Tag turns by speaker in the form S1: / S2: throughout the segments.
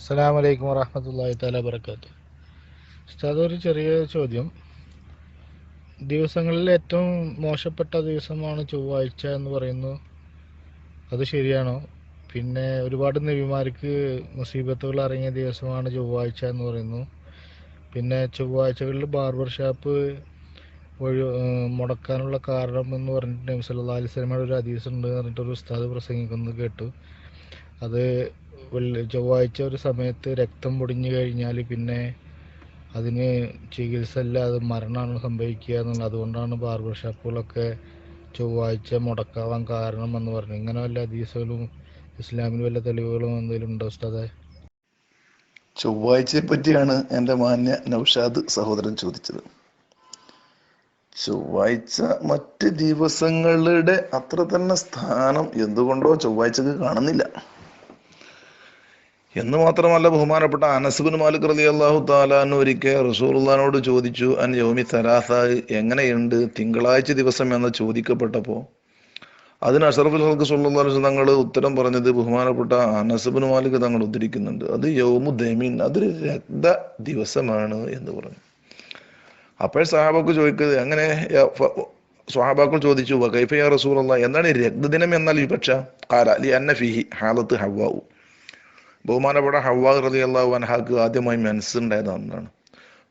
S1: അസ്സലാമു വലൈക്കും വറഹമത്തല്ലാഹി താല വബറകാതുഹു. ഉസ്താദ് ഒരു ചെറിയ ചോദ്യം. ദിവസങ്ങളിൽ ഏറ്റവും മോശപ്പെട്ട ദിവസമാണ് ചൊവ്വാഴ്ച എന്ന് പറയുന്നു. അത് ശരിയാണോ? പിന്നെ ഒരുപാട് നബിമാർക്ക് മുസീബത്തുകൾ ഇറങ്ങിയ ദിവസമാണ് ചൊവ്വാഴ്ച എന്ന് പറയുന്നു. പിന്നെ ചൊവ്വാഴ്ചകളിൽ ബാർബർ ഷാപ്പ് ഒഴി മുടക്കാനുള്ള കാരണം എന്ന് പറഞ്ഞിട്ട് നബി സല്ലാ അലൈഹി ഒരു ഹദീസ് ഉണ്ട് എന്ന് പറഞ്ഞിട്ട് ഒരു ഉസ്താദ് പ്രസംഗിക്കുന്നത് കേട്ടു. അത് ചൊവ്വാഴ്ച ഒരു സമയത്ത് രക്തം പൊടിഞ്ഞു കഴിഞ്ഞാൽ പിന്നെ അതിന് ചികിത്സ ഇല്ലാതെ മരണമാണ് സംഭവിക്കുക എന്നുള്ളത് അതുകൊണ്ടാണ് ബാർബർ ഷോപ്പുകളൊക്കെ ചൊവ്വാഴ്ച മുടക്കാവാൻ കാരണം എന്ന് പറഞ്ഞു ഇങ്ങനെ വല്ല ഹദീസുകളും ഇസ്ലാമിന് വല്ല തെളിവുകളും എന്തെങ്കിലും ഉണ്ടോ ഉസ്താദെ?
S2: ചൊവ്വാഴ്ചയെ പറ്റിയാണ് എന്റെ മാന്യ നൗഷാദ് സഹോദരൻ ചോദിച്ചത്. ചൊവ്വാഴ്ച മറ്റ് ദിവസങ്ങളുടെ അത്ര തന്നെ സ്ഥാനം എന്തുകൊണ്ടോ ചൊവ്വാഴ്ചക്ക് കാണുന്നില്ല. എന്ന് മാത്രമല്ല ബഹുമാനപ്പെട്ട അനസുബിൻ മാലിക് റലി അള്ളാഹു താലാൻ ഒരിക്കൽ റസൂർഖാനോട് ചോദിച്ചു അൻ യോമി തലാസ എങ്ങനെയുണ്ട് തിങ്കളാഴ്ച ദിവസം? എന്ന് ചോദിക്കപ്പെട്ടപ്പോൾ അതിന് അഷറഫുൽ ഹൽക്ക് സുല്ലാസ് തങ്ങൾ ഉത്തരം പറഞ്ഞത് ബഹുമാനപ്പെട്ട അനസുബിൻ മാലിക് തങ്ങൾ ഉദ്ധരിക്കുന്നുണ്ട്. അത് യോമു ദമീൻ അതൊരു രക്ത ദിവസമാണ് എന്ന് പറഞ്ഞു. അപ്പോൾ സഹാബാക്ക് ചോദിക്കുന്നത് അങ്ങനെ സ്വഹാബാക്കൾ ചോദിച്ചു വകൈഫ റസൂൽ എന്താണ് ഈ രക്തദിനം? എന്നാൽ വിപക്ഷ കാല ലി അന്ന ഫിഹി ഹാലത്ത് ഹവാവു ബഹുമാനപ്പെട്ട ഹവാ റതി അള്ളാഹു അൻഹാക്ക് ആദ്യമായി മനസ്സുണ്ടായത് അന്നാണ്.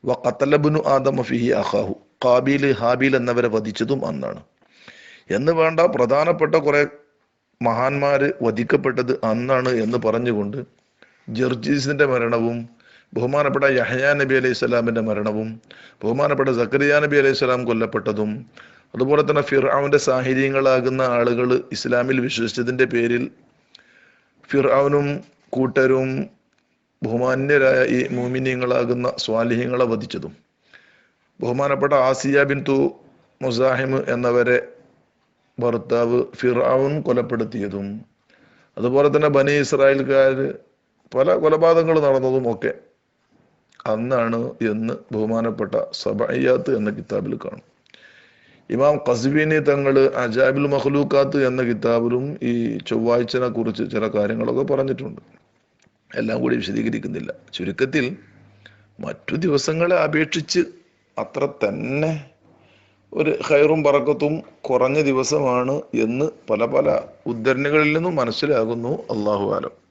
S2: വ ഖത്തലബുനു ആദമ ഫിഹി അഹാഹു കാബീൽ ഹാബീൽ എന്നവരെ വധിച്ചതും അന്നാണ്. എന്ന് വേണ്ട പ്രധാനപ്പെട്ട കുറെ മഹാന്മാര് വധിക്കപ്പെട്ടത് അന്നാണ് എന്ന് പറഞ്ഞുകൊണ്ട് ജർജീസിന്റെ മരണവും ബഹുമാനപ്പെട്ട യഹയാ നബി അലൈഹി സ്വലാമിന്റെ മരണവും ബഹുമാനപ്പെട്ട സക്കരിയ നബി അലൈഹി സ്വലാം കൊല്ലപ്പെട്ടതും അതുപോലെ തന്നെ ഫിർആവിന്റെ സാഹചര്യങ്ങളാകുന്ന ആളുകൾ ഇസ്ലാമിൽ വിശ്വസിച്ചതിന്റെ പേരിൽ ഫിർആവനും കൂട്ടരും ബഹുമാന്യരായ ഈ മോമിനിയങ്ങളാകുന്ന സ്വാലിഹ്യങ്ങളെ വധിച്ചതും. ബഹുമാനപ്പെട്ട ആസിയ ബിൻ തു മുസാഹിം എന്നവരെ ഭർത്താവ് ഫിറാവുൻ കൊലപ്പെടുത്തിയതും അതുപോലെ തന്നെ ബനി ഇസ്രായേൽക്കാർ പല കൊലപാതകങ്ങൾ നടന്നതും ഒക്കെ അന്നാണ് എന്ന് ബഹുമാനപ്പെട്ട സബയ്യാത്ത് എന്ന കിതാബിൽ കാണും. ഇമാം കസ്ബീനി തങ്ങൾ അജാബിൽ മഹ്ലൂക്കാത്ത് എന്ന കിതാബിലും ഈ ചൊവ്വാഴ്ചനെ കുറിച്ച് ചില കാര്യങ്ങളൊക്കെ പറഞ്ഞിട്ടുണ്ട്. എല്ലാം കൂടി വിശദീകരിക്കുന്നില്ല. ചുരുക്കത്തിൽ മറ്റു ദിവസങ്ങളെ അപേക്ഷിച്ച് അത്ര തന്നെ ഒരു ഹൈറും പറക്കത്തും കുറഞ്ഞ ദിവസമാണ് എന്ന് പല പല ഉദ്ധരണികളിൽ നിന്നും മനസ്സിലാകുന്നു. അള്ളാഹു ആലം.